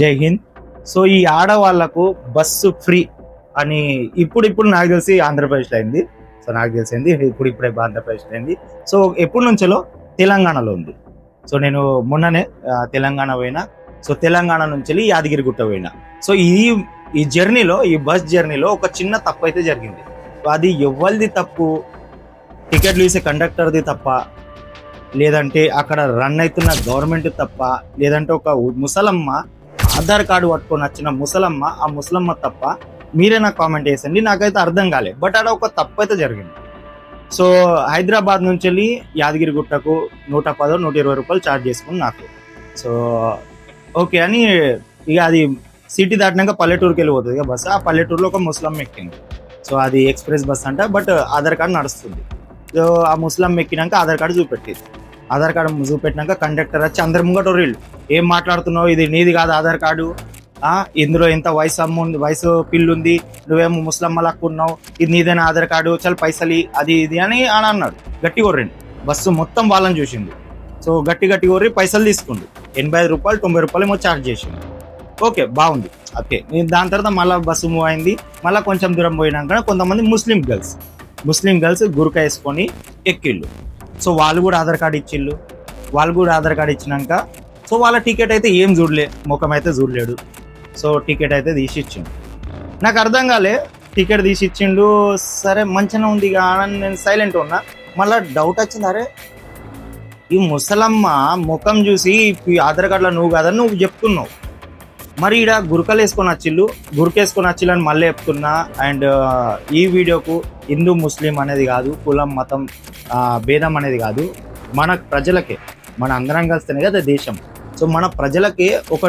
జై హింద్. సో ఈ ఆడవాళ్ళకు బస్సు ఫ్రీ అని ఇప్పుడు ఇప్పుడు నాకు తెలిసి ఆంధ్రప్రదేశ్లో అయింది. సో నాకు తెలిసింది ఇప్పుడు ఇప్పుడే ఆంధ్రప్రదేశ్లో అయింది. సో ఎప్పటి నుంచెలో? తెలంగాణలో ఉంది. సో నేను మొన్ననే తెలంగాణ పోయినా. సో తెలంగాణ నుంచి వెళ్ళి యాదగిరిగుట్ట పోయినా. సో ఈ ఈ జర్నీలో ఈ బస్ జర్నీలో ఒక చిన్న తప్పు అయితే జరిగింది. సో అది ఎవరిది తప్పు? టికెట్లు వేసే కండక్టర్ది తప్ప లేదంటే అక్కడ రన్ అవుతున్న గవర్నమెంట్ తప్ప లేదంటే ఒక ముసలమ్మ ఆధార్ కార్డు పట్టుకొని వచ్చిన ముసలమ్మ ఆ ముసలమ్మ తప్ప మీరే నాకు కామెంట్ చేసండి నాకైతే అర్థం కాలే. బట్ అక్కడ ఒక తప్పు అయితే జరిగింది. సో హైదరాబాద్ నుంచి వెళ్ళి యాదగిరిగుట్టకు నూట పదో నూట ఇరవై రూపాయలు ఛార్జ్ చేసుకుని నాకు. సో ఓకే అని ఇక అది సిటీ దాటినాక పల్లెటూరుకి వెళ్ళిపోతుంది. ఇక బస్సు ఆ పల్లెటూరులో ఒక ముసలమ్మ ఎక్కింది. సో అది ఎక్స్ప్రెస్ బస్ అంట బట్ ఆధార్ కార్డు నడుస్తుంది. సో ఆ ముసలమ్మ ఎక్కినాక ఆధార్ కార్డు చూపెట్టేది. ఆధార్ కార్డు చూపెట్టినాక కండక్టర్ వచ్చి అందరి ముంగట వీళ్ళు ఏం మాట్లాడుతున్నావు? ఇది నీది కాదు ఆధార్ కార్డు. ఇందులో ఎంత వయసు అమ్మ ఉంది వయసు పిల్లు ఉంది. నువ్వేమో ముస్లమ్మ లక్కు ఉన్నావు. ఇది నీదైనా ఆధార్ కార్డు. చాలా పైసలి అది ఇది అని అని అన్నాడు. గట్టి కొర్రండి బస్సు మొత్తం వాళ్ళని చూసింది సో గట్టి గట్టి కొర్రి పైసలు తీసుకుండు. ఎనభై ఐదు రూపాయలు తొంభై రూపాయలు ఏమో ఛార్జ్ చేసిండు. ఓకే బాగుంది. ఓకే నేను దాని తర్వాత మళ్ళీ బస్సు మూవ్ అయింది. మళ్ళీ కొంచెం దూరం పోయినాక కొంతమంది ముస్లిం గర్ల్స్. ముస్లిం గర్ల్స్ గురక వేసుకొని ఎక్కిళ్ళు సో వాళ్ళు కూడా ఆధార్ కార్డు ఇచ్చిళ్ళు. వాళ్ళు కూడా ఆధార్ కార్డు ఇచ్చినాక సో వాళ్ళ టికెట్ అయితే ఏం చూడలే ముఖం అయితే చూడలేడు. సో టికెట్ అయితే తీసి ఇచ్చిండు నాకు అర్థం కాలే టికెట్ తీసి ఇచ్చిండు సరే మంచిగా ఉంది కానీ అని నేను సైలెంట్ ఉన్నా. మళ్ళీ డౌట్ వచ్చింది అరే ఈ ముసలమ్మ ముఖం చూసి ఆధార్ కార్డులో నువ్వు కాదని నువ్వు చెప్తున్నావు. మరి ఈడ గురకలు వేసుకొని వచ్చిళ్ళు గురికేసుకొని వచ్చిళ్ళు అని మళ్ళీ చెప్తున్నా. అండ్ ఈ వీడియోకు హిందూ ముస్లిం అనేది కాదు కులం మతం భేదం అనేది కాదు. మన ప్రజలకే మన అందరం కలిస్తేనే కదా దేశం. సో మన ప్రజలకే ఒక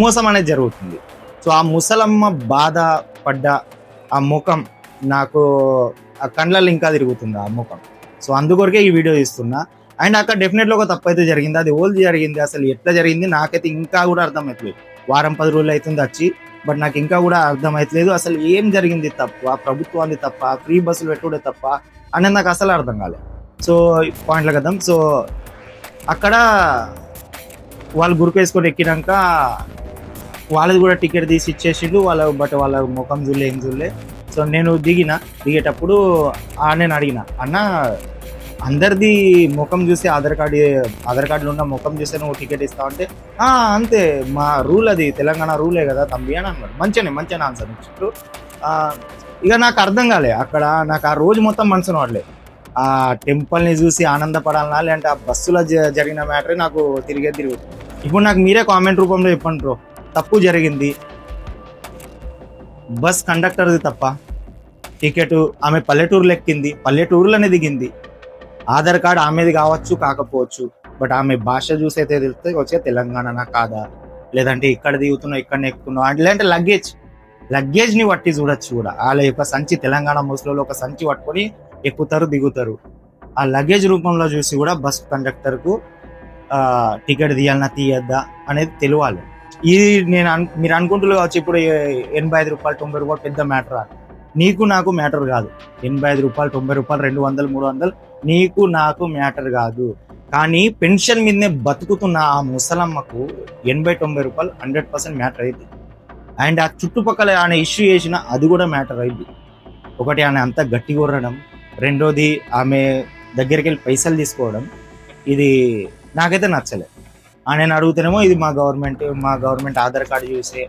మోసం అనేది జరుగుతుంది. సో ఆ ముసలమ్మ బాధ పడ్డ ఆ ముఖం నాకు ఆ కండ్లలో ఇంకా తిరుగుతుంది ఆ ముఖం. సో అందుకొరకే ఈ వీడియో ఇస్తున్నా అండ్ అక్కడ డెఫినెట్లీ ఒక తప్పు అయితే జరిగింది. అది ఓల్డ్ జరిగింది అసలు ఎట్లా జరిగింది నాకైతే ఇంకా కూడా అర్థమవుతుంది వారం పది రోజులు అవుతుంది వచ్చి బట్ నాకు ఇంకా కూడా అర్థమవుతలేదు. అసలు ఏం జరిగింది తప్ప ప్రభుత్వాన్ని తప్ప ఫ్రీ బస్సులు పెట్టుడే తప్ప అనేది నాకు అసలు అర్థం కాలేదు సో పాయింట్లో కదా సో అక్కడ వాళ్ళు గురుకు వేసుకొని ఎక్కినాక వాళ్ళది కూడా టికెట్ తీసి ఇచ్చేసిండు. వాళ్ళ బట్ వాళ్ళ ముఖం చూడలే ఏం చూడలే. సో నేను దిగిన. దిగేటప్పుడు నేను అడిగిన అన్న అందరిది ముఖం చూసి ఆధార్ కార్డు ఆధార్ కార్డులో ఉన్న ముఖం చూస్తే నువ్వు టికెట్ ఇస్తావు అంటే అంతే. మా రూల్ అది. తెలంగాణ రూలే కదా తమ్మి అని అన్నాడు మంచిగానే మంచిగా ఆన్సర్ ఇచ్చిండు ఇక నాకు అర్థం కాలే. అక్కడ నాకు ఆ రోజు మొత్తం మనసు వాడలే ఆ టెంపుల్ని చూసి ఆనందపడాలనా లేదంటే ఆ బస్సులో జ- జరిగిన మ్యాటరే నాకు తిరిగే తిరిగి ఇప్పుడు నాకు మీరే కామెంట్ రూపంలో చెప్పండి బ్రో. తప్పు జరిగింది. బస్ కండక్టర్ది తప్ప. టికెట్ ఆమె పల్లెటూరులో ఎక్కింది పల్లెటూరులోనే దిగింది. ఆధార్ కార్డ్ ఆమెది కావచ్చు కాకపోవచ్చు. బట్ ఆమె భాష చూసైతే తెలిస్తే వచ్చే తెలంగాణ కాదా? లేదంటే ఇక్కడ దిగుతున్నావు ఇక్కడ ఎక్కుతున్నావు అంటే లేదంటే లగేజ్ లగేజ్ని పట్టి చూడొచ్చు కూడా. వాళ్ళ యొక్క సంచి తెలంగాణ ముస్లింలో ఒక సంచి పట్టుకొని ఎక్కుతారు దిగుతారు. ఆ లగేజ్ రూపంలో చూసి కూడా బస్ కండక్టర్కు టికెట్ తీయాలన్నా తీయద్దా అనేది తెలియాలి. ఇది నేను అను- మీరు అనుకుంటున్నారు కావచ్చు ఇప్పుడు ఎనభై ఐదు రూపాయలు తొంభై రూపాయలు పెద్ద మ్యాటర్ నీకు నాకు మ్యాటర్ కాదు. ఎనభై ఐదు రూపాయలు తొంభై రూపాయలు రెండు వందలు మూడు వందలు నీకు నాకు మ్యాటర్ కాదు. కానీ పెన్షన్ మీదనే బతుకుతున్న ఆ ముసలమ్మకు ఎనభై తొంభై రూపాయలు హండ్రెడ్ పర్సెంట్ మ్యాటర్ అయింది. అండ్ ఆ చుట్టుపక్కల ఆయన ఇష్యూ చేసిన అది కూడా మ్యాటర్ అయింది. ఒకటి ఆయన అంతా గట్టి కొరడం రెండోది ఆమె దగ్గరికి వెళ్ళి పైసలు తీసుకోవడం ఇది నాకైతే నచ్చలేదు ఆ నేను అడుగుతానేమో ఇది మా గవర్నమెంట్ మా గవర్నమెంట్ ఆధార్ కార్డు చూసే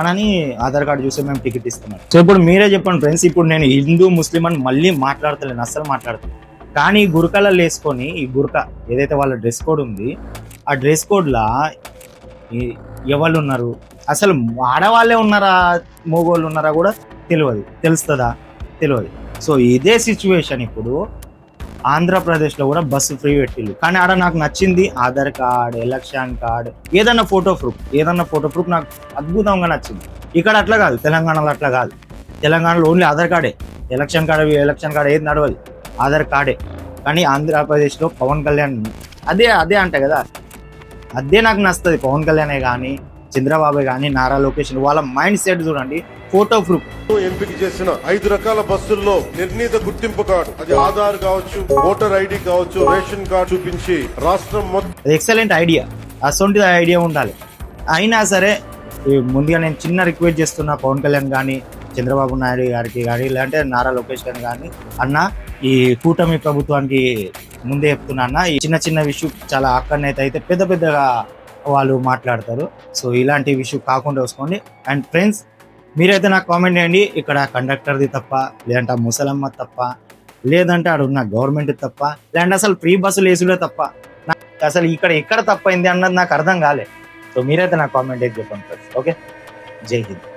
అనని ఆధార్ కార్డు చూసి మేము టికెట్ ఇస్తున్నాం. సో ఇప్పుడు మీరే చెప్పండి ఫ్రెండ్స్ ఇప్పుడు నేను హిందూ ముస్లిం అని మళ్ళీ మాట్లాడతలేను అస్సలు మాట్లాడతాను కానీ ఈ గురకలలో వేసుకొని ఈ గురక ఏదైతే వాళ్ళ డ్రెస్ కోడ్ ఉంది ఆ డ్రెస్ కోడ్లా ఎవరు ఉన్నారు? అసలు ఆడవాళ్ళే ఉన్నారా? మగవాళ్ళు ఉన్నారా కూడా తెలియదు. తెలుస్తుందా? తెలియదు. సో ఇదే సిచ్యువేషన్ ఇప్పుడు ఆంధ్రప్రదేశ్లో కూడా బస్సు ఫ్రీ పెట్టిల్లు. కానీ ఆడ నాకు నచ్చింది ఆధార్ కార్డ్ ఎలక్షన్ కార్డ్ ఏదన్నా ఫోటో ప్రూఫ్ ఏదన్నా ఫోటో ప్రూఫ్ నాకు అద్భుతంగా నచ్చింది. ఇక్కడ అట్లా కాదు తెలంగాణలో అట్లా కాదు. తెలంగాణలో ఓన్లీ ఆధార్ కార్డే. ఎలక్షన్ కార్డ్ ఎలక్షన్ కార్డ్ ఏది నడవదు ఆధార్ కార్డే. కానీ ఆంధ్రప్రదేశ్లో పవన్ కళ్యాణ్ అదే అదే అంట కదా. అదే నాకు నచ్చుతుంది పవన్ కళ్యాణే కానీ చంద్రబాబు కానీ నారా లోకేష్ వాళ్ళ మైండ్ సెట్ చూడండి ఫోటో ప్రూఫ్. ఎంపిక చేసిన ఐదు రకాల బస్సుల్లో నిర్ణీత గుర్తింపు కార్డు అది ఆధార్ కావచ్చు ఓటర్ ఐడి కావచ్చు రేషన్ కార్డు చూపించి రాష్ట్రం మొత్తం ఎక్సలెంట్ ఐడియా అసొంటి ఐడియా ఉండాలి. అయినా సరే ముందుగా నేను చిన్న రిక్వెస్ట్ చేస్తున్నా పవన్ కళ్యాణ్ కానీ చంద్రబాబు నాయుడు గారికి కానీ లేదంటే నారా లోకేష్ గారిని కానీ అన్న ఈ కూటమి ప్రభుత్వానికి ముందే చెప్తున్నా అన్న ఈ చిన్న చిన్న విషయం చాలా అక్కడనైతే అయితే పెద్ద పెద్దగా వాళ్ళు మాట్లాడతారు. సో ఇలాంటి విషయం కాకుండా వసుకోండి అండ్ ఫ్రెండ్స్ మీరైతే నాకు కామెంట్ చేయండి. ఇక్కడ కండక్టర్ది తప్ప లేదంటే ముసలమ్మ తప్ప లేదంటే అక్కడ ఉన్న గవర్నమెంట్ తప్ప లేదంటే అసలు ఫ్రీ బస్సులు వేసుడే తప్ప నాకు అసలు ఇక్కడ ఎక్కడ తప్పైంది అన్నది నాకు అర్థం కాలే. సో మీరైతే నాకు కామెంట్ అయితే చెప్పండి ఫ్రెండ్స్. ఓకే? జై హింద్.